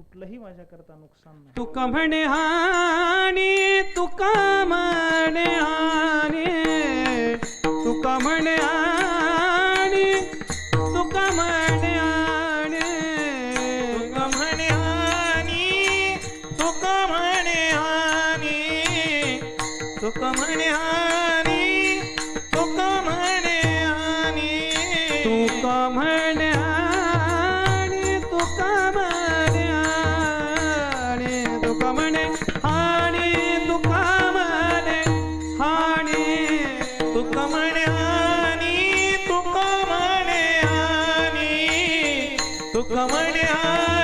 कुठलंही माझ्याकरता नुकसान नाही. तुका म्हणे हानी तुका म्हणे हानी तुका म्हणे हानी तुका म्हणे हानी तुका म्हणे हानी तुका म्हणे हानी तुका म्हणे हानी सुख मनिहार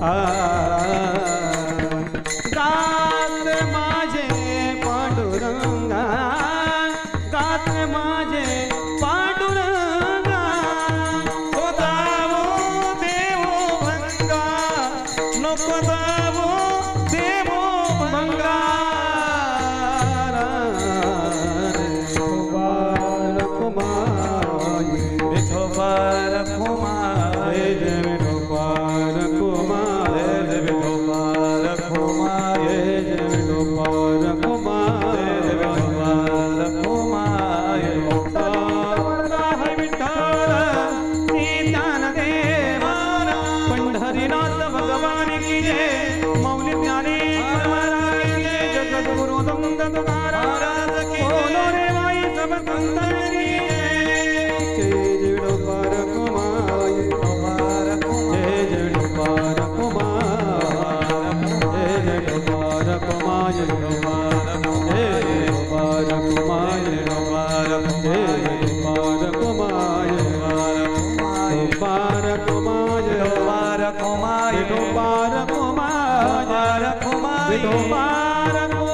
啊 जगद्गुरु दंत तुकाराम बोलो रे माई सब संतन की जय जय विठोबार कुमार विठोबार जय जय विठोबार कुमार जय जय विठोबार कुमार जय विठोबार जय जय विठोबार कुमार जय विठोबार जय जय विठोबार कुमार जय विठोबार कुमार जय विठोबार कुमार विठोबार कुमार विठोबार कुमार विठोबार कुमार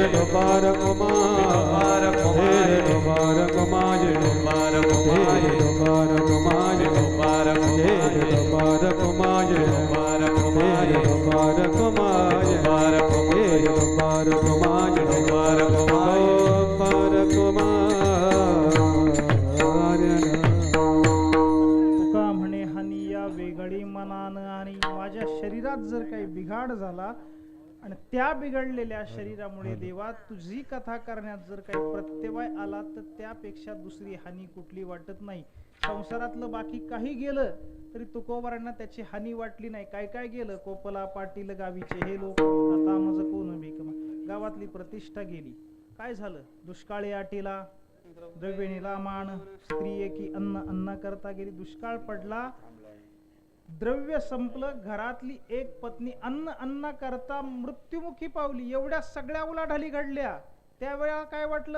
રે મુબારક મુબારક રે મુબારક માજ મુબારક માજ મુબારક માજ મુબારક રે મુબારક માજ મુબારક માજ મુબારક માજ મુબારક રે મુબારક માજ મુબારક માજ મુબારક માજ तुका म्हणे हनिया वेगळी मनानं आणि माझ्या शरीरात जर काही बिघाड झाला आणि त्या बिघडलेल्या शरीरामुळे देवा तुझी कथा करण्यात जर काही प्रत्यवाय आला तर त्यापेक्षा दुसरी हानी कुठली वाटत नाही. संसारातलं बाकी काही गेलं तरी तुकोबारांना त्याची हानी वाटली नाही. काय काय गेलं? कोपला पाटील गावीचे हे लोक. आता माझं कोण भीक गावातली प्रतिष्ठा गेली. काय झालं? दुष्काळी आटीला द्रव्य निलामान स्त्री एकी अन्न अन्ना करता गेली. दुष्काळ पडला द्रव्य संपलं घरातली एक पत्नी अन्न अन्ना करता मृत्युमुखी पावली. एवढ्या सगळ्या उलाढाली घडल्या. त्यावेळेला काय वाटलं?